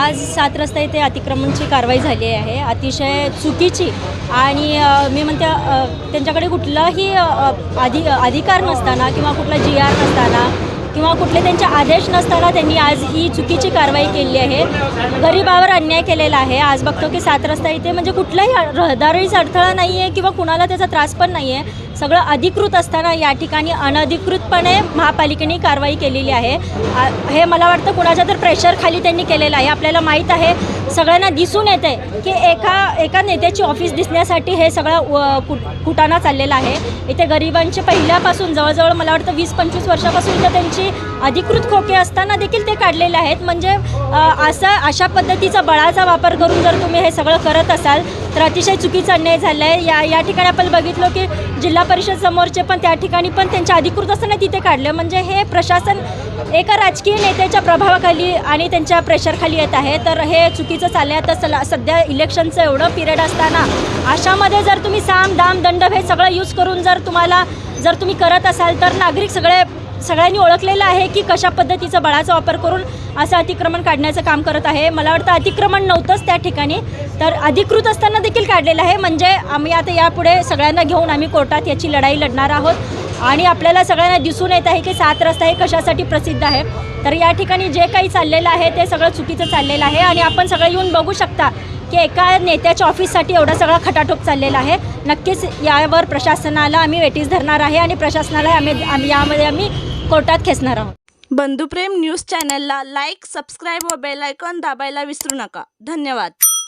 आज सात रस्ता इथे अतिक्रमणची कारवाई झाली आहे. अतिशय चुकीची आणि मी म्हणते त्यांच्याकडे कुठलाही अधि अधिकार नसताना किंवा कुठला जी आर नसताना किंवा कुठले त्यांचे आदेश नसताना त्यांनी आज ही चुकीची कारवाई केली आहे. गरिबावर अन्याय केलेला आहे. आज बघतो की सात रस्ता इथे म्हणजे कुठलाही रहदारीचा अडथळा नाही आहे किंवा कुणाला त्याचा त्रास पण नाही आहे सगळं अधिकृत असताना या ठिकाणी अनधिकृतपणे महापालिकेने कारवाई केलेली आहे. हे मला वाटतं कुणाच्या तर प्रेशर खाली त्यांनी केलेलं आहे. आपल्याला माहीत आहे सगळ्यांना दिसून येते की एका एका नेत्याची ऑफिस दिसण्यासाठी हे सगळं व- कुट कुटाणा चाललेला आहे. इथे गरिबांचे पहिल्यापासून जवळजवळ मला वाटतं वीस पंचवीस वर्षापासून इथं त्यांची अधिकृत खोके असताना देखील ते काढलेले आहेत. म्हणजे असं असा अशा पद्धतीचा बळाचा वापर करून जर तुम्ही हे सगळं करत असाल तर अतिशय चुकीचा अन्याय झाला आहे या या ठिकाणी आपण बघितलं की जिल्हा परिषद समोरचे पण त्या ठिकाणी पण त्यांच्या अधिकृत असताना तिथे काढले. म्हणजे हे प्रशासन एका राजकीय नेत्याच्या प्रभावाखाली आणि त्यांच्या प्रेशरखाली येत आहे. तर हे चुकीचं चाललं आहे आता सला सध्या इलेक्शनचं एवढं पिरियड असताना अशामध्ये जर तुम्ही साम दाम दंड हे सगळं यूज करून जर तुम्हाला जर तुम्ही करत असाल तर नागरिक सगळे सगळ्यांनी ओळखलेलं आहे की कशा पद्धतीचा बळाचा वापर करून असं अतिक्रमण काढण्याचं काम करत आहे. मला वाटतं अतिक्रमण नव्हतंच त्या ठिकाणी तर अधिकृत असताना देखील काढलेलं आहे. म्हणजे आम्ही आता यापुढे सगळ्यांना घेऊन आम्ही कोर्टात याची लढाई लढणार आहोत. आणि आपल्याला सगळ्यांना दिसून येत आहे की सात रस्ता हे कशासाठी प्रसिद्ध आहे. तर या ठिकाणी जे काही चाललेलं आहे ते सगळं चुकीचं चाललेलं आहे. आणि आपण सगळं येऊन बघू शकता की एका नेत्याच्या ऑफिससाठी एवढा सगळा खटाटोप चाललेला आहे. नक्कीच यावर प्रशासनाला आम्ही वेटीस धरणार आहे आणि प्रशासनाला आम्ही आम्ही यामध्ये आम्ही कोर्टात खेचणार आहोत. बंधुप्रेम न्यूज चॅनलला लाईक सबस्क्राईब व बेल आयकॉन दाबायला विसरू नका. धन्यवाद.